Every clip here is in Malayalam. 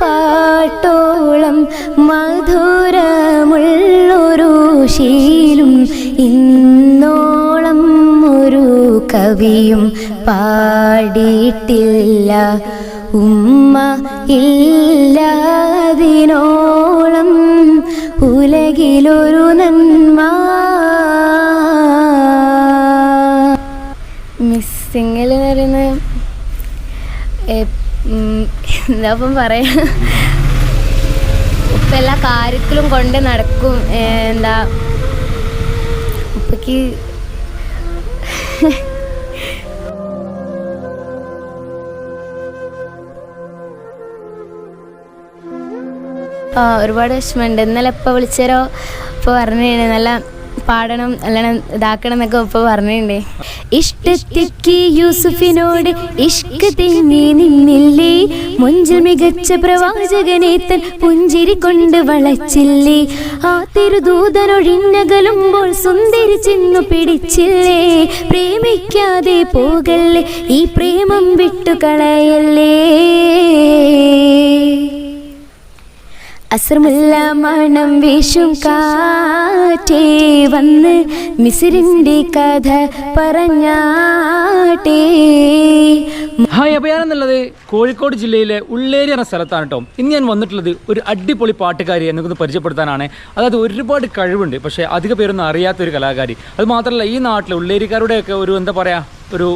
പാട്ടോളം മധുരമുള്ളൊരു ശീലും. ഇന്നോളം ഒരു കവിയും പാടിയിട്ടില്ല. ഉമ്മ ഇല്ലാതിനോളം ഉലകിലൊരു നന്മ. മിസ്സിങ്ങിൽ എന്ന് എന്താ ഇപ്പം പറയാ? ഉപ്പ എല്ലാ കാര്യത്തിലും കൊണ്ട് നടക്കും. എന്താ? ഉപ്പക്ക് ഒരുപാട് വിഷമമുണ്ട്. ഇന്നലെ ഇപ്പൊ വിളിച്ചരോ? ഇപ്പോൾ പറഞ്ഞു നല്ല പാടണം അല്ലാണ് ഇതാക്കണം എന്നൊക്കെ ഇപ്പൊ പറഞ്ഞിട്ടുണ്ടേ ഇഷ്ടത്തിക്ക് യൂസുഫിനോട് ഇഷ്ക് നീ നിന്നില്ലേ. മുഞ്ചിൽ മികച്ച പ്രവാചകനേത്തൻ പുഞ്ചിരി കൊണ്ട് വളച്ചില്ലേ. ആ തിരുദൂതനൊഴിഞ്ഞകലുമ്പോൾ സുന്ദരി ചെന്നു പിടിച്ചില്ലേ. പ്രേമിക്കാതെ പോകല്ലേ ഈ പ്രേമം വിട്ടുകളയല്ലേ. അസർമുല്ല മണം വീശും കാറ്റേ വന്ന് മിസിരിന്റെ കഥ പറഞ്ഞാട്ടേ. ഹായ് അപ്പോൾ ഞാനെന്നുള്ളത് കോഴിക്കോട് ജില്ലയിലെ ഉള്ളേരി എന്ന സ്ഥലത്താണ് കേട്ടോ. ഇന്ന് ഞാൻ വന്നിട്ടുള്ളത് ഒരു അടിപൊളി പാട്ടുകാരി എനിക്കൊന്ന് പരിചയപ്പെടുത്താനാണ്. അതായത് ഒരുപാട് കഴിവുണ്ട് പക്ഷേ അധിക പേരൊന്നും അറിയാത്തൊരു കലാകാരി. അത് മാത്രമല്ല ഈ നാട്ടിലെ ഉള്ളേരിക്കാരുടെയൊക്കെ ഒരു എന്താ പറയുക ഒരു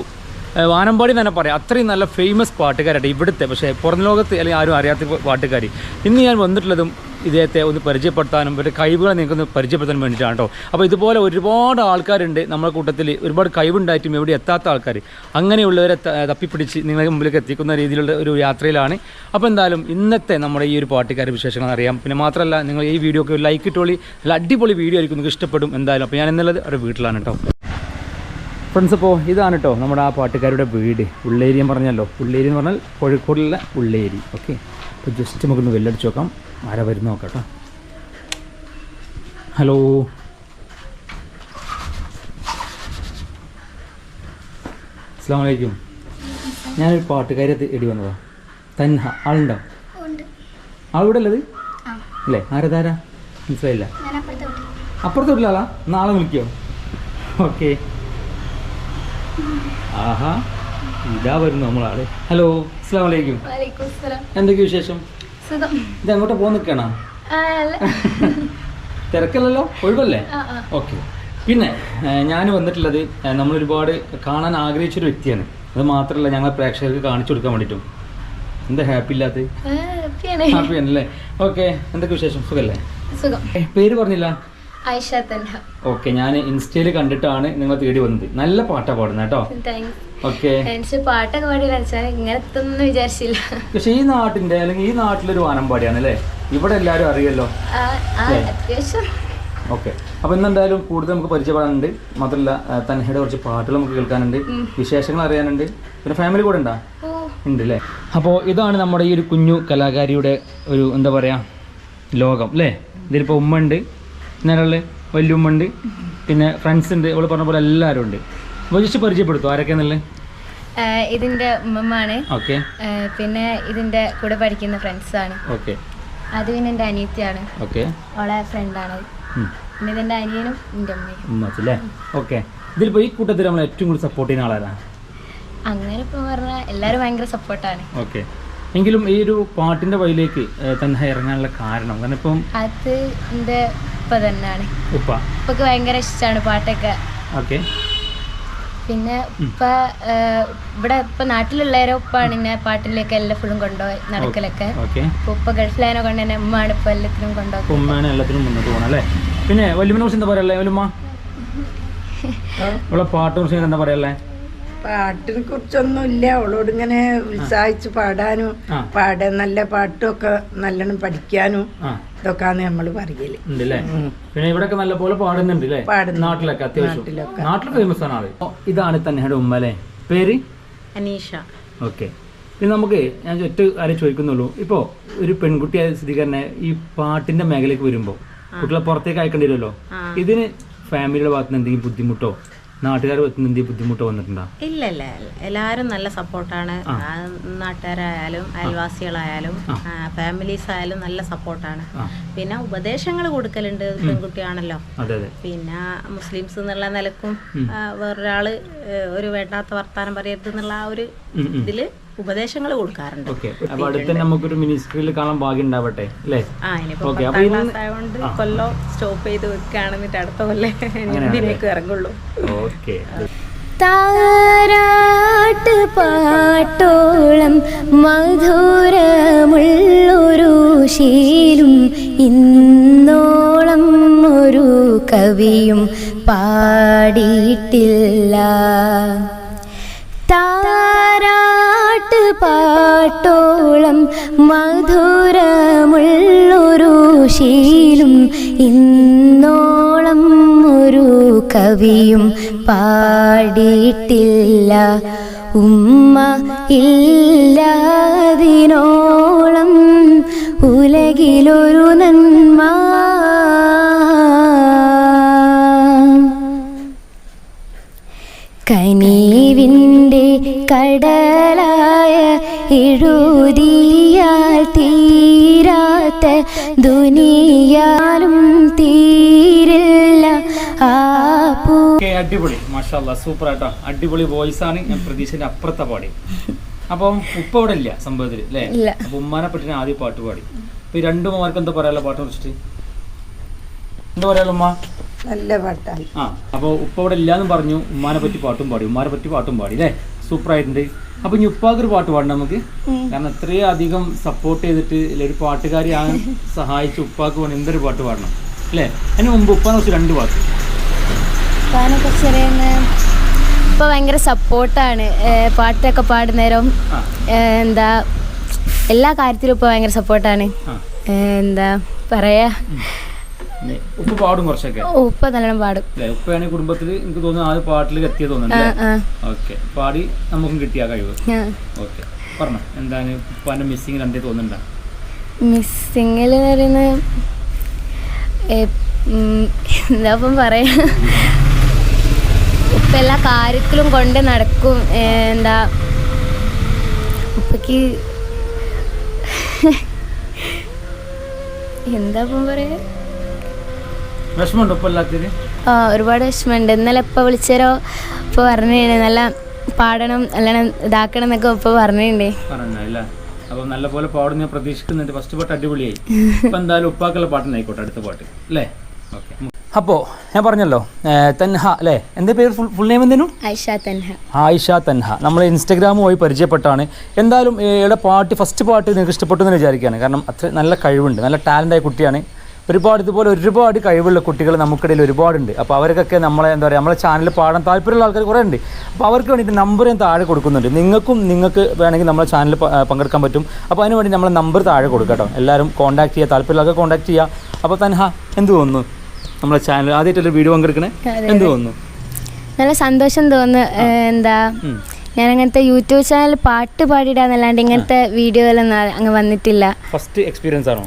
വാനമ്പാടി തന്നെ പറയാം. അത്രയും നല്ല ഫേമസ് പാട്ടുകാരായിട്ട് ഇവിടുത്തെ പക്ഷേ പുറം ലോകത്ത് അല്ലെങ്കിൽ ആരും അറിയാത്ത പാട്ടുകാരി. ഇന്ന് ഞാൻ വന്നിട്ടുള്ളതും ഇദ്ദേഹത്തെ ഒന്ന് പരിചയപ്പെടുത്താനും ഇവരുടെ കഴിവുകളെ നിങ്ങൾക്കൊന്ന് പരിചയപ്പെടുത്താൻ വേണ്ടിയിട്ടാണ് കേട്ടോ. അപ്പോൾ ഇതുപോലെ ഒരുപാട് ആൾക്കാരുണ്ട് നമ്മുടെ കൂട്ടത്തിൽ. ഒരുപാട് കഴിവുണ്ടായിട്ടും എവിടെ എത്താത്ത ആൾക്കാർ. അങ്ങനെയുള്ളവരെ തപ്പിപ്പിടിച്ച് നിങ്ങളുടെ മുമ്പിലേക്ക് എത്തിക്കുന്ന രീതിയിലുള്ള ഒരു യാത്രയിലാണ്. അപ്പോൾ എന്തായാലും ഇന്നത്തെ നമ്മുടെ ഈ ഒരു പാട്ടുകാരുടെ വിശേഷങ്ങൾ അറിയാം. പിന്നെ മാത്രമല്ല നിങ്ങൾ ഈ വീഡിയോക്ക് ഒരു ലൈക്ക് ഇട്ടോളി. നല്ല അടിപൊളി വീഡിയോ ആയിരിക്കും. നിങ്ങൾക്ക് ഇഷ്ടപ്പെടും എന്തായാലും. അപ്പോൾ ഞാൻ എന്നുള്ളത് ഒരു വീട്ടിലാണ് കേട്ടോ. ഫ്രണ്ട്സ് അപ്പോൾ ഇതാണ് കേട്ടോ നമ്മുടെ ആ പാട്ടുകാരുടെ വീട്. ഉള്ളേരി എന്ന് പറഞ്ഞല്ലോ ഉള്ളേരി എന്ന് പറഞ്ഞാൽ കോഴിക്കോടുള്ള ഉള്ളേരി. ഓക്കെ അപ്പോൾ ജസ്റ്റ് നമുക്കൊന്ന് വെല്ലടിച്ച് നോക്കാം. ആരാ വരുന്ന നോക്കാം കേട്ടോ ഹലോ അസ്സാം വലൈക്കും ഞാനൊരു പാട്ടുകാരി എടി വന്നതാ. തന്ന ആളുണ്ടോ? ആളിവിടെ ഉള്ളത് അല്ലേ? ആരതാരാ? മനസ്സിലായില്ല. അപ്പുറത്തെ വീട്ടിലാളാ നാളെ വിളിക്കോ? ഓക്കെ ആഹാ ഇതാ വരുന്നു നമ്മളാൾ. ഹലോ അസ്സാം വലൈക്കും എന്തൊക്കെ വിശേഷം? ഇത് അങ്ങോട്ട് പോകാൻ നിൽക്കണോ? തിരക്കല്ലല്ലോ? ഒഴിവല്ലേ? ഓക്കെ. പിന്നെ ഞാൻ വന്നിട്ടുള്ളത് നമ്മൾ നമ്മളൊരുപാട് കാണാൻ ആഗ്രഹിച്ചൊരു വ്യക്തിയാണ്. അത് മാത്രമല്ല ഞങ്ങളെ പ്രേക്ഷകർക്ക് കാണിച്ചു കൊടുക്കാൻ വേണ്ടിയിട്ടും എന്താ ഹാപ്പി ഇല്ലാത്ത ഹാപ്പി അല്ലേ ഓക്കെ എന്തൊക്കെ വിശേഷം? സുഖല്ലേ? സുഖം. പേര് പറഞ്ഞില്ല. ഓക്കെ ഞാൻ ഇൻസ്റ്റയിൽ കണ്ടിട്ടാണ് നിങ്ങൾ തേടി വന്നത്. നല്ല പാട്ടാ പാടുന്നത് കേട്ടോ. ഓക്കെ പാട്ടൊക്കെ പാടിയില്ല. വിചാരിച്ചില്ല. പക്ഷെ ഈ നാട്ടിന്റെ അല്ലെങ്കിൽ ഈ നാട്ടിലൊരു വാനമ്പാടിയാണ് അല്ലേ ഇവിടെ എല്ലാരും അറിയല്ലോ. ഓക്കെ അപ്പൊ ഇന്നെന്തായാലും കൂടുതൽ നമുക്ക് പരിചയപ്പെടാനുണ്ട്. മാത്രമല്ല തന്നെയുടെ തൻഹയുടെ കുറച്ച് പാട്ടുകൾ നമുക്ക് കേൾക്കാനുണ്ട്. വിശേഷങ്ങൾ അറിയാനുണ്ട്. പിന്നെ ഫാമിലി കൂടെ ഉണ്ടാ? ഉണ്ട് അല്ലേ അപ്പോ ഇതാണ് നമ്മുടെ ഈ ഒരു കുഞ്ഞു കലാകാരിയുടെ ഒരു എന്താ പറയാ ലോകം അല്ലേ? ഇതിലിപ്പോൾ ഉമ്മ ഉണ്ട്. ഞാനുള്ള വല്യുമ്മ പിന്നെ ഫ്രണ്ട്സ് ഉണ്ട് അവൾ പറഞ്ഞ പോലെ എല്ലാവരും ഉണ്ട്. അപ്പോൾ ജസ്റ്റ് പരിചയപ്പെടുത്തും ആരൊക്കെയാണെന്നുള്ളത് ഇതിന്റെ ഉമ്മമാണ് ഓക്കെ. പിന്നെ ഇതിന്റെ കൂടെ പഠിക്കുന്ന ഫ്രണ്ട്സ് ഓക്കെ. അത് പിന്നെ എന്റെ അനിയത്തിയാണ്. ഓക്കെ. അവളെ ഫ്രണ്ടാണ്. പിന്നെ ഇതെന്റെ അനിയനും എന്റെ അമ്മയും ഓക്കെ. ഇതിലിപ്പോ ഈ കൂട്ടത്തിൽ നമ്മൾ ഏറ്റവും കൂടുതൽ സപ്പോർട്ട് ചെയ്യുന്ന ആളാരാ? അങ്ങനെ ഇപ്പൊ പറഞ്ഞാൽ എല്ലാവരും ഭയങ്കര സപ്പോർട്ടാണ് ഓക്കെ. എങ്കിലും ഈ ഒരു പാട്ടിന്റെ വഴിയിലേക്ക് തന്നെ ഇറങ്ങാനുള്ള കാരണം കാരണം ഇപ്പം അത് എന്റെ ഉപ്പ തന്നെയാണ് ഉപ്പ. ഉപ്പക്ക് ഭയങ്കര ഇഷ്ടമാണ് പാട്ടൊക്കെ. ഓക്കെ. പിന്നെ ഉപ്പ ഇവിടെ ഇപ്പൊ നാട്ടിലുള്ളവരെ ഉപ്പാണ് എന്നെ പാട്ടിലേക്ക് എല്ലാം ഫുള്ളും കൊണ്ടുപോയി നടക്കലൊക്കെ. ഉപ്പ ഗൾഫിലായനെ കൊണ്ട് തന്നെ ഉമ്മയാണ് ഇപ്പൊ എല്ലാത്തിനും കൊണ്ടുപോകും ഉമ്മയാണ് എല്ലാത്തിനും മുന്നോട്ട് പോകണം അല്ലേ? പിന്നെ വല്യമ്മനെ കുറിച്ച് എന്താ പറയല്ലേ വല്യമ്മ? ഇവിടെ പാട്ടിനെ കുറിച്ച് എന്താ പറയല്ലേ പാട്ടിനെ കുറിച്ചൊന്നും ഇല്ല അവളോട് ഇങ്ങനെ ഉത്സാഹിച്ച് പാടാനും പാട നല്ല പാട്ടൊക്കെ നല്ലോണം പഠിക്കാനും ഇതൊക്കെയാണ് നമ്മൾ പറയൽ. പിന്നെ ഇവിടെയൊക്കെ നല്ല പോലെ പാടുന്നുണ്ട്. നാട്ടിലൊക്കെ അത്യാവശ്യം. നാട്ടിൽ ഫേമസ് ആണ് ആൾ. ഇതാണ് തന്നെയുടെ ഉമ്മ അല്ലേ? പേര്? അനീഷ. ഓക്കെ. പിന്നെ നമുക്ക് ഞാൻ ഒറ്റ കാര്യം ചോദിക്കുന്നുള്ളൂ. ഇപ്പോൾ ഒരു പെൺകുട്ടിയായ സ്ഥിതികരനെ ഈ പാട്ടിന്റെ മേഖലയ്ക്ക് വരുമ്പോൾ കുട്ടികളെ പുറത്തേക്ക് അയക്കേണ്ടി വരുമല്ലോ? ഇതിന് ഫാമിലിയുടെ ഭാഗത്തുനിന്ന് എന്തെങ്കിലും ബുദ്ധിമുട്ടോ? നാട്ടുകാർ എന്തെങ്കിലും ബുദ്ധിമുട്ട് വന്നിട്ടുണ്ടോ? ഇല്ല ഇല്ല എല്ലാവരും നല്ല സപ്പോർട്ടാണ്. നാട്ടുകാരായാലും അയൽവാസികളായാലും ഫാമിലീസ് ആയാലും നല്ല സപ്പോർട്ടാണ്. പിന്നെ ഉപദേശങ്ങൾ കൊടുക്കലുണ്ട് പെൺകുട്ടിയാണല്ലോ. പിന്നെ മുസ്ലിംസ് എന്നുള്ള നിലക്കും വേറൊരാൾ ഒരു വേണ്ടാത്ത വർത്താനം പറയരുത് എന്നുള്ള ആ ഒരു. ഇതിൽ ഉപദേശങ്ങൾ കൊടുക്കാറുണ്ട്. ഓക്കെ. അപ്പൊ അടുത്ത് നമുക്കൊരു മിനിസ്ട്രിയിൽ കാണാൻ ഭാഗ്യം ഉണ്ടാവട്ടെ അല്ലേ? ആ ഇനിയിപ്പോ ഓക്കെ അപ്പൊ പത്താം ക്ലാസ് ആയതുകൊണ്ട് കൊല്ലം സ്റ്റോപ്പ് ചെയ്ത് വെക്കുകയാണെന്നിട്ട് അടുത്ത കൊല്ലം ഇതിനേക്ക് ഇറങ്ങുള്ളൂ. ഓക്കെ. താരാട്ട് പാട്ടോളം മധുരമുള്ളൊരു ശീലും ഇന്നോളം ഒരു കവിയും പാടിയിട്ടില്ല. പാട്ടോളം മധുരമുള്ളൊരു ശീലും. ഇന്നോളം ഒരു കവിയും പാടിയിട്ടില്ല. ഉമ്മ ഇല്ലാതിനോളം ഉലകിലൊരു എഴുതിയാൽ തീരാത്ത ദുനിയാലും തീരില്ല. ആ പൂ ഓക്കെ അടിപൊളി. മാഷാ സൂപ്പർ ആട്ടോ അടിപൊളി വോയിസ് ആണ്. ഞാൻ പ്രതീക്ഷന്റെ അപ്പുറത്തെ പാടി. അപ്പം ഉപ്പ ഇവിടെ ഇല്ല സംഭവത്തിൽ അല്ലേ? അപ്പൊ ഉമ്മാനെ പറ്റി ആദ്യം പാട്ട് പാടി. അപ്പൊ ഈ രണ്ടു മാർക്ക് എന്താ പറയാലോ പാട്ട് കുറിച്ചിട്ട്? എന്താ പറയാലോ ഉമ്മ? നല്ല പാട്ടാണ്. ആ അപ്പോൾ ഉപ്പ ഇവിടെ ഇല്ലാന്നും പറഞ്ഞു ഉമ്മാനെ പറ്റി പാട്ടും പാടി ഉമ്മാനെ പറ്റി പാട്ടും പാടി അല്ലേ? സൂപ്പർ ആയിട്ടുണ്ട് അപ്പൊ ഞുപ്പാക്ക് ഒരു പാട്ട് പാടണം നമുക്ക്. കാരണം ഇത്രയും അധികം സപ്പോർട്ട് ചെയ്തിട്ട് ഇല്ല ഒരു പാട്ടുകാരി ആ സഹായിച്ച് ഉപ്പാക്ക് വേണം എന്തൊരു പാട്ട് പാടണം. അല്ലേ? അതിന് മുമ്പ് ഉപ്പാനെ കുറിച്ച് രണ്ട് പാട്ട്. ഉപ്പാനെ കുറിച്ച് പറയുന്നത് ഇപ്പൊ ഭയങ്കര സപ്പോർട്ടാണ് പാട്ടൊക്കെ പാടുന്നേരം എന്താ എല്ലാ കാര്യത്തിലും ഇപ്പൊ ഭയങ്കര സപ്പോർട്ടാണ് എന്താ പറയാ? ഉപ്പ പാടും കുറച്ചൊക്കെ? ഉപ്പ് നല്ലോണം പാടും. ഉപ്പയാണ് കുടുംബത്തിൽ എനിക്ക് തോന്നുന്നു ആ പാട്ടിൽ എത്തിയത് ആ തോന്നുന്നു ഓക്കെ. പാടി നമുക്കും കിട്ടിയ കഴിവ്. ഓക്കെ. പറഞ്ഞോ എന്താണ് ഉപ്പാന്റെ മിസ്സിങ് രണ്ടേ തോന്നുന്നുണ്ടോ? മിസ്സിങ്ങിൽ പറയുന്ന എന്താ ഇപ്പം പറയാ? ഉപ്പ എല്ലാ കാര്യത്തിലും കൊണ്ട് നടക്കും എന്താ? ഉപ്പക്ക് എന്താ ഇപ്പം പറയാ? വിഷമമുണ്ടോ എല്ലാത്തിന്? ഒരുപാട് വിഷമമുണ്ട്. ഇന്നലെ ഇപ്പൊ വിളിച്ചേരോ ഇപ്പൊ പറഞ്ഞിട്ടുണ്ട്. നല്ല പാടണം നല്ലോണം ഇതാക്കണം എന്നൊക്കെ ഇപ്പൊ പറഞ്ഞിട്ടുണ്ട്. അപ്പൊ അപ്പം നല്ല പോലെ പാടും ഞാൻ പ്രതീക്ഷിക്കുന്നുണ്ട്. ഫസ്റ്റ് പാട്ട് അടിപൊളിയായി. ഇപ്പൊ എന്തായാലും ഉപ്പാക്കുള്ള പാട്ടിനായിക്കോട്ടെ അടുത്ത പാട്ട്. അല്ലേ? ഓക്കെ അപ്പോൾ ഞാൻ പറഞ്ഞല്ലോ തൻഹ അല്ലേ? എന്റെ പേര്? ഫുൾ ഫുൾ നെയിം എന്തേനു? ആയിഷ തൻഹ. ആയിഷ തൻഹ. നമ്മൾ ഇൻസ്റ്റഗ്രാം വഴി പരിചയപ്പെട്ടാണ്. എന്തായാലും ഇവിടെ പാട്ട് ഫസ്റ്റ് പാട്ട് നിങ്ങൾക്ക് ഇഷ്ടപ്പെട്ടു എന്ന് വിചാരിക്കുകയാണ്. കാരണം അത്ര നല്ല കഴിവുണ്ട്. നല്ല ടാലന്റായ കുട്ടിയാണ്. ഒരുപാട് ഇതുപോലെ ഒരുപാട് കഴിവുള്ള കുട്ടികൾ നമുക്കിടയിൽ ഒരുപാടുണ്ട്. അപ്പോൾ അവർക്കൊക്കെ നമ്മളെ എന്താ പറയുക നമ്മളെ ചാനൽ പാടാൻ താല്പര്യമുള്ള ആൾക്കാർ കുറേ ഉണ്ട് അപ്പോൾ അവർക്ക് വേണ്ടിയിട്ട് നമ്പർ ഞാൻ താഴെ കൊടുക്കുന്നുണ്ട്. നിങ്ങൾക്കും നിങ്ങൾക്ക് വേണമെങ്കിൽ നമ്മളെ ചാനൽ പങ്കെടുക്കാൻ പറ്റും. അപ്പോൾ അതിന് വേണ്ടി നമ്മളെ നമ്പർ താഴെ കൊടുക്കുക കേട്ടോ. എല്ലാവരും കോൺടാക്ട് ചെയ്യുക. താല്പര്യമുള്ളവർക്ക് കോൺടാക്ട് ചെയ്യുക. അപ്പോൾ തൻഹ എന്ത് തോന്നുന്നു? നമ്മളെ ചാനൽ ആദ്യമായിട്ടൊരു വീഡിയോ പങ്കെടുക്കണേ? എന്ത് തോന്നുന്നു? നല്ല സന്തോഷം തോന്നുന്നു. എന്താ. ഞാൻ അങ്ങനത്തെ യൂട്യൂബ് ചാനൽ പാട്ട് പാടിയിടാന്നല്ലാണ്ട് ഇങ്ങനത്തെ വീഡിയോയിലൊന്നും അങ്ങ് വന്നിട്ടില്ല. ഫസ്റ്റ് എക്സ്പീരിയൻസ് ആണോ?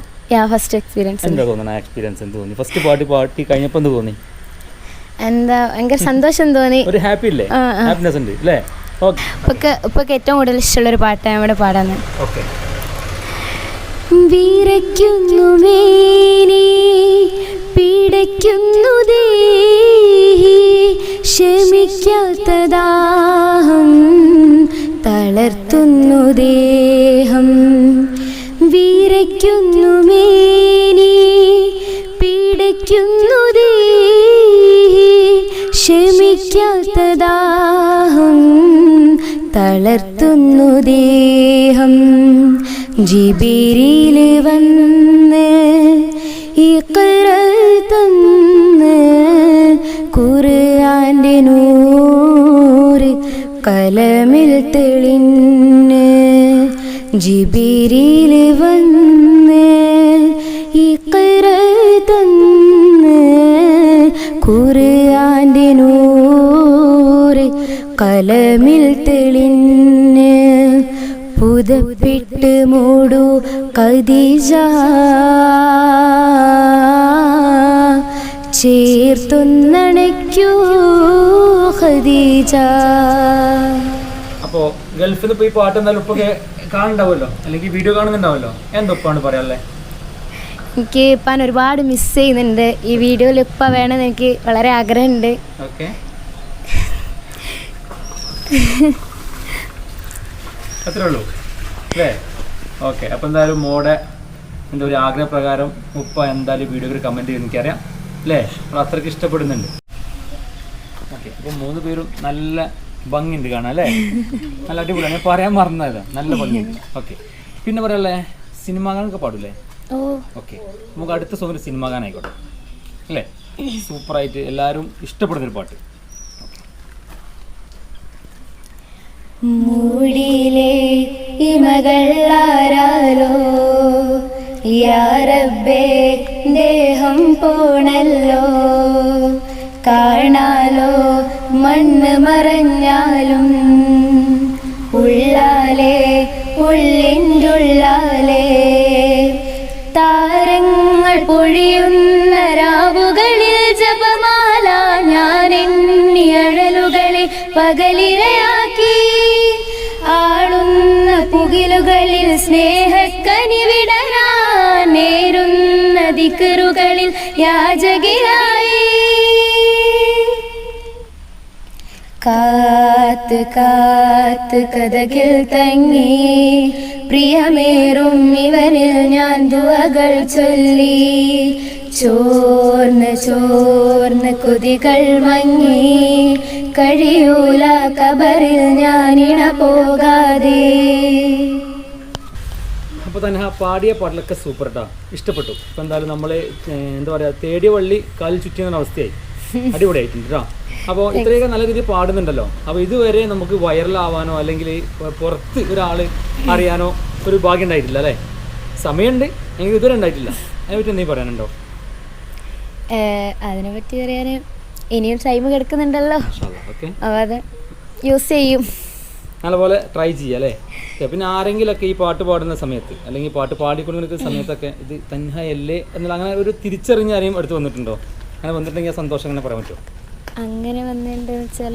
ഫസ്റ്റ് എക്സ്പീരിയൻസ് എന്താ തോന്നുന്നത് എക്സ്പീരിയൻസ് എന്ത് തോന്നി? ഫസ്റ്റ് പാട്ട് പാട്ടി കഴിഞ്ഞപ്പോൾ എന്ത് തോന്നി? എന്താ ഭയങ്കര സന്തോഷം തോന്നി. ഒരു ഹാപ്പി ഇല്ലേ. ഹാപ്പിനെസ് ഉണ്ട് അല്ലേ ഇപ്പൊക്കെ ഇപ്പൊക്കെ ഏറ്റവും കൂടുതൽ ഇഷ്ടമുള്ളൊരു പാട്ടാണ് ഇവിടെ പാടാന്ന് വിറയ്ക്കുന്നു മേനി പിടയ്ക്കുന്നു ക്ഷമിക്കാത്ത ദാഹം തളർത്തുന്നു ദേഹം. വിറയ്ക്കുന്നു ജിബിരിൽ വന്ന് ഇഖ്റ തന്ന് ഖുർആന്റെ നൂറ് കലമിൽ തെളിഞ്ഞ് ജിബിരിയിൽ വന്ന് പുതപ്പിട്ട് മൂടു കദീജ ചേർത്തുന്നണയ്ക്കൂ ഖദീജ. അപ്പോ ഗൾഫിൽ നിന്ന് പോയി പാട്ട് എന്നാലും ഉപ്പൊക്കെ കാണുന്നുണ്ടാവുമല്ലോ? അല്ലെങ്കിൽ വീഡിയോ കാണുന്നുണ്ടാവുമല്ലോ? എന്തൊപ്പാണ് പറയാല്ലേ എനിക്ക് ഇപ്പാൻ ഒരുപാട് മിസ് ചെയ്യുന്നുണ്ട്. ഈ വീഡിയോയിൽ ഇപ്പ വേണമെന്ന് എനിക്ക് വളരെ ആഗ്രഹമുണ്ട്. ഓക്കെ. അത്രേ ഉള്ളൂ. അല്ലേ? ഓക്കെ അപ്പോൾ എന്തായാലും മോടെ എന്റെ ഒരു ആഗ്രഹപ്രകാരം ഉപ്പ എന്തായാലും വീഡിയോയിൽ കമന്റ് ചെയ്ത് എനിക്കറിയാം. അല്ലേ? അപ്പോൾ അത്രയ്ക്ക് ഇഷ്ടപ്പെടുന്നുണ്ട്. ഓക്കെ അപ്പോൾ മൂന്ന് പേരും നല്ല ഭംഗിയുണ്ട് കാണാം അല്ലേ? നല്ല അടിപൊളിയാണ് ഞാൻ പറയാൻ മറന്നതാ നല്ല ഭംഗിയുണ്ട്. ഓക്കെ പിന്നെ പറയാല്ലേ? സിനിമ ഗാനൊക്കെ പാടില്ലേ? ഓക്കെ നമുക്ക് അടുത്ത സോങ്ങിൽ സിനിമ ഗാനായിക്കോട്ടെ അല്ലേ? സൂപ്പറായിട്ട് എല്ലാവരും ഇഷ്ടപ്പെടുന്നൊരു പാട്ട്. മൂടിയിലെ ഇമകളാരാലോ യാറബേ ദേഹം പോണല്ലോ. കാണാലോ മണ്ണ് മറഞ്ഞാലും. ഉള്ളാലേ ഉള്ളിന്റുള്ളാലേ താരങ്ങൾ പൊഴിയുന്ന രാവുകളിൽ ജപമാല ഞാൻ എണ്ണി അഴലുകളെ പകലിരയാക്കി. പുകിലുകളിൽ സ്നേഹക്കനി വിടരാ ദിക്കറുകളിൽ യാചകിയായി കാത്ത് കാത്ത് കഥകിൽ തങ്ങി പ്രിയമേറും ഇവരിൽ ഞാൻ ദുവകൾ ചൊല്ലി. ചോർന്ന് ചോർന്ന് കുതികൾ മങ്ങി കഴിയൂല കബറിൽ ഞാനിണ പോകാതെ അപ്പോൾ തന്നെ ആ പാടിയ പാട്ടിലൊക്കെ സൂപ്പർ കേട്ടോ ഇഷ്ടപ്പെട്ടു. ഇപ്പം എന്തായാലും നമ്മൾ എന്താ പറയുക തേടിയ വള്ളി കാലിൽ ചുറ്റിയ അവസ്ഥയായി അടിപൊളിയായിട്ടുണ്ട് കേട്ടോ അപ്പോൾ ഇത്രയൊക്കെ നല്ല രീതിയിൽ പാടുന്നുണ്ടല്ലോ. അപ്പോൾ ഇതുവരെ നമുക്ക് വൈറലാവാനോ അല്ലെങ്കിൽ പുറത്ത് ഒരാൾ അറിയാനോ ഒരു ഭാഗ്യം ഉണ്ടായിട്ടില്ല അല്ലേ? സമയമുണ്ട്. എനിക്ക് ഇതുവരെ ഉണ്ടായിട്ടില്ല. അതിനെപ്പറ്റി എന്തെങ്കിലും പറയാനുണ്ടോ? അതിനെപ്പറ്റി പറയാൻ ഇനിയും ടൈം കിടക്കുന്നുണ്ടല്ലോ. ഓക്കെ. അപ്പോൾ അത് യൂസ് ചെയ്യും. നല്ലപോലെ ട്രൈ ചെയ്യുക അല്ലേ? പിന്നെ ആരെങ്കിലൊക്കെ ഈ പാട്ട് പാടുന്ന സമയത്ത് അല്ലെങ്കിൽ പാട്ട് പാടിക്കൊണ്ടിരിക്കുന്ന സമയത്തൊക്കെ ഇത് തൻഹയല്ലേ എന്നുള്ള അങ്ങനെ ഒരു തിരിച്ചറിഞ്ഞ ആരെയും അടുത്ത് വന്നിട്ടുണ്ടോ? അങ്ങനെ വന്നിട്ടുണ്ടെങ്കിൽ സന്തോഷം അങ്ങനെ പറയാൻ പറ്റുമോ അങ്ങനെ വന്നിട്ടുണ്ടെന്ന് വെച്ചാൽ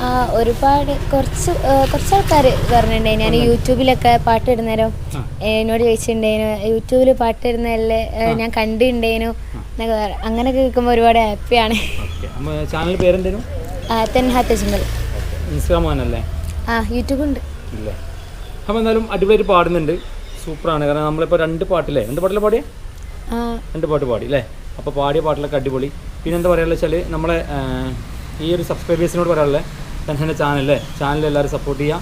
ആ. ഒരുപാട് കുറച്ച് കുറച്ച് ആൾക്കാർ പറഞ്ഞിട്ടുണ്ടായി. ഞാൻ യൂട്യൂബിലൊക്കെ പാട്ട് ഇടുന്നേരം ആ. എന്നോട് ചോദിച്ചിട്ടുണ്ടായിരുന്നു യൂട്യൂബിൽ പാട്ട് ഇടുന്നതല്ലേ ഞാൻ കണ്ടിട്ടുണ്ടേനു എന്നൊക്കെ അങ്ങനെ കേൾക്കുമ്പോൾ ഒരുപാട് ഹാപ്പിയാണ് ചാനൽ പേരെന്തേനും? തെൻഹാത്ത ചിമ്പൽ ഇൻസ്റ്റാഗ്രാം ആണല്ലേ ആ യൂട്യൂബ് ഉണ്ട് ഇല്ല? അപ്പോൾ എന്തായാലും അടിപൊളിയായിട്ട് പാടുന്നുണ്ട്. സൂപ്പറാണ്. കാരണം നമ്മളിപ്പോൾ രണ്ട് പാട്ടില്ലേ? രണ്ട് പാട്ടിലെ പാടിയേ? രണ്ട് പാട്ട് പാടി അല്ലേ അപ്പോൾ പാടിയ പാട്ടിലൊക്കെ അടിപൊളി. പിന്നെ എന്താ പറയുക വെച്ചാൽ നമ്മളെ ഈ ഒരു സബ്സ്ക്രൈബേഴ്സിനോട് പറയാനുള്ളത് തന്നെ ചാനലല്ലേ ചാനൽ എല്ലാവരും സപ്പോർട്ട് ചെയ്യുക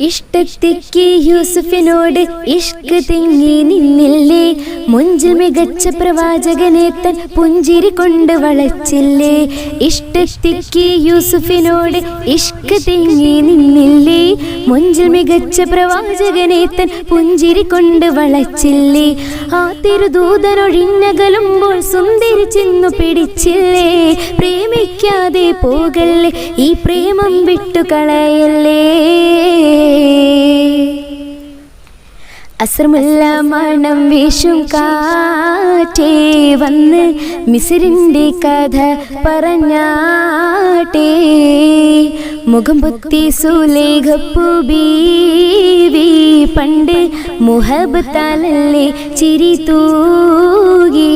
ഇഷ്ടത്തിക്ക് യൂസുഫിനോട് ഇഷ്ക് തിങ്ങി നിന്നില്ലേ? മുഞ്ചിൽ മികച്ച പ്രവാചകനെ തൻ പുഞ്ചിരി കൊണ്ട് വളച്ചില്ലേ? ഇഷ്ടത്തിക്ക് യൂസുഫിനോട് ഇഷ്ക് തിങ്ങി നിന്നില്ലേ? മുഞ്ചിൽ മികച്ച പ്രവാചകനെ തൻ പുഞ്ചിരി കൊണ്ട് വളച്ചില്ലേ? ആ തിരുദൂതനൊഴിഞ്ഞകലുമ്പോൾ സുന്ദരി ചെന്നു പിടിച്ചില്ലേ? പ്രേമിക്കാതെ പോകല്ലേ? ഈ പ്രേമം വിട്ടുകളയല്ലേ? അസ്രമുള്ള മണം വീശും കാറ്റേ വന്ന് മിസിരിന്റെ കഥ പറഞ്ഞാട്ടേ. മുഖം പുത്തി സുലേഖപ്പു ബീവി പണ്ട് മുഹബത്താലല്ലേ ചിരി തൂകി.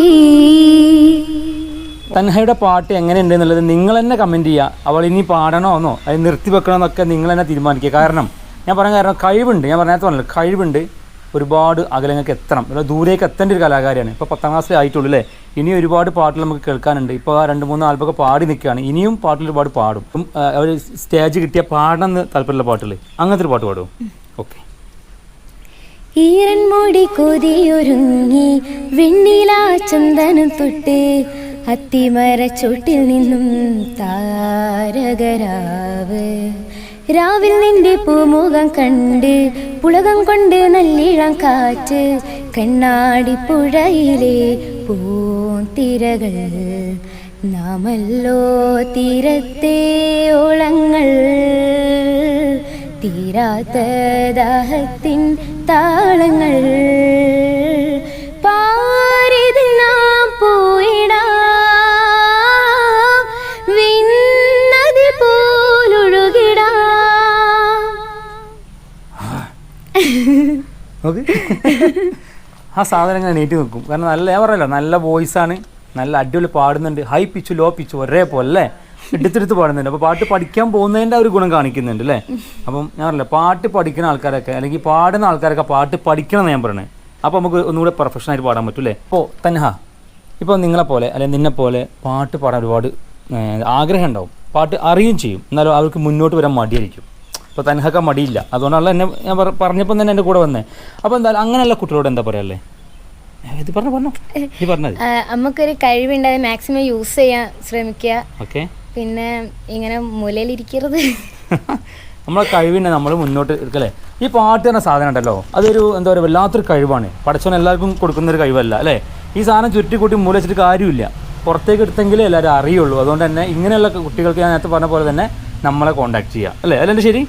തൻഹയുടെ പാട്ട് എങ്ങനെയുണ്ട് എന്നുള്ളത് നിങ്ങൾ തന്നെ കമന്റ് ചെയ്യുക. അവൾ ഇനി പാടണോ എന്നോ? അത് നിർത്തി വെക്കണമെന്നൊക്കെ നിങ്ങൾ തന്നെ തീരുമാനിക്കുക. കാരണം ഞാൻ പറയാൻ കാരണം കഴിവുണ്ട്. ഞാൻ പറഞ്ഞാൽ പറഞ്ഞല്ലോ കഴിവുണ്ട്. ഒരുപാട് അകലങ്ങൾക്ക് എത്തണം. അല്ല ദൂരേക്ക് എത്തേണ്ട ഒരു കലാകാരിയാണ്. ഇപ്പോൾ പത്താം ക്ലാസ്സിൽ ആയിട്ടുള്ളൂ അല്ലേ ഇനി ഒരുപാട് പാട്ടുകൾ നമുക്ക് കേൾക്കാനുണ്ട്. ഇപ്പോൾ ആ രണ്ട് മൂന്ന് ആൽബമൊക്കെ പാടി നിൽക്കുകയാണ്. ഇനിയും പാട്ടിൽ ഒരുപാട് പാടും. ഇപ്പം സ്റ്റേജ് കിട്ടിയ പാടണം എന്ന് താല്പര്യമുള്ള പാട്ടുകൾ അങ്ങനത്തെ ഒരു പാട്ട് പാടും ഓക്കെ. ഈരൻമൂടി കൊതിയൊരുങ്ങി വെണ്ണിലാ ചന്ദനം തൊട്ട് അത്തിമര ചുട്ടിൽ നിന്നും താരകരാവ്. രാവിൽ നിന്റെ പൂമുഖം കണ്ട് പുളകം കൊണ്ട് നല്ലിളം കാറ്റ്. കണ്ണാടി പുഴയിലെ പൂത്തിരകൾ നാമല്ലോ തീരത്തെ ഓളങ്ങൾ. തീരാത്ത ദാഹത്തിൻ താളങ്ങൾ. നോക്ക്. ആ സാധനം ഇങ്ങനെ നീട്ടി നിൽക്കും. കാരണം നല്ല ഞാൻ പറയല്ലോ നല്ല വോയിസ് ആണ്. നല്ല അടിപൊളി പാടുന്നുണ്ട്. ഹൈ പിച്ച് ലോ പിച്ച് ഒരേപോലെ അല്ലേ? എടുത്തെടുത്ത് പാടുന്നുണ്ട്. അപ്പോൾ പാട്ട് പഠിക്കാൻ പോകുന്നതിന്റെ ഒരു ഗുണം കാണിക്കുന്നുണ്ട് അല്ലേ? അപ്പം ഞാൻ പറയില്ല പാട്ട് പഠിക്കുന്ന ആൾക്കാരൊക്കെ അല്ലെങ്കിൽ പാടുന്ന ആൾക്കാരൊക്കെ പാട്ട് പഠിക്കണം എന്ന് ഞാൻ പറയുന്നത് അപ്പോൾ നമുക്ക് ഒന്നുകൂടെ പ്രൊഫഷണൽ ആയിട്ട് പാടാൻ പറ്റൂലേ അപ്പോൾ തൻഹ ഇപ്പോൾ നിങ്ങളെ പോലെ അല്ലെങ്കിൽ നിന്നെ പോലെ പാട്ട് പാടാൻ ഒരുപാട് ആഗ്രഹം ഉണ്ടാവും. പാട്ട് അറിയും ചെയ്യും. എന്നാലും അവർക്ക് മുന്നോട്ട് വരാൻ മടിയായിരിക്കും. ഇപ്പോൾ തൻഹക്ക മടിയില്ല. അതുകൊണ്ടാണല്ലോ എന്നെ ഞാൻ പറ- പറഞ്ഞപ്പോൾ തന്നെ എന്റെ കൂടെ വന്നേ. അപ്പോൾ എന്താ അങ്ങനെയുള്ള കുട്ടികളോട് എന്താ പറയാല്ലേ ഇത് പറഞ്ഞു പറഞ്ഞു. ഇത് പറഞ്ഞത് നമുക്കൊരു കഴിവുണ്ടായത് മാക്സിമം യൂസ് ചെയ്യാൻ ശ്രമിക്കുക. ഓക്കെ. പിന്നെ ഇങ്ങനെ മുലയിലിരിക്കരുത്. നമ്മളെ കഴിവിനെ നമ്മൾ മുന്നോട്ട് എടുക്കല്ലേ? ഈ പാട്ട് തന്നെ സാധനം ഉണ്ടല്ലോ അതൊരു എന്താ പറയുക വല്ലാത്തൊരു കഴിവാണ്. പഠിച്ചവൻ എല്ലാവർക്കും കൊടുക്കുന്ന ഒരു കഴിവല്ല അല്ലേ? ഈ സാധനം ചുറ്റിക്കൂട്ടി മൂല വെച്ചിട്ട് കാര്യമില്ല. പുറത്തേക്ക് എടുത്തെങ്കിലേ എല്ലാവരും അറിയുള്ളൂ. അതുകൊണ്ട് തന്നെ ഇങ്ങനെയുള്ള കുട്ടികൾക്ക് ഞാൻ നേരത്തെ പറഞ്ഞ പോലെ തന്നെ നമ്മളെ കോൺടാക്ട് ചെയ്യുക അല്ലേ? അല്ലേ ശരി?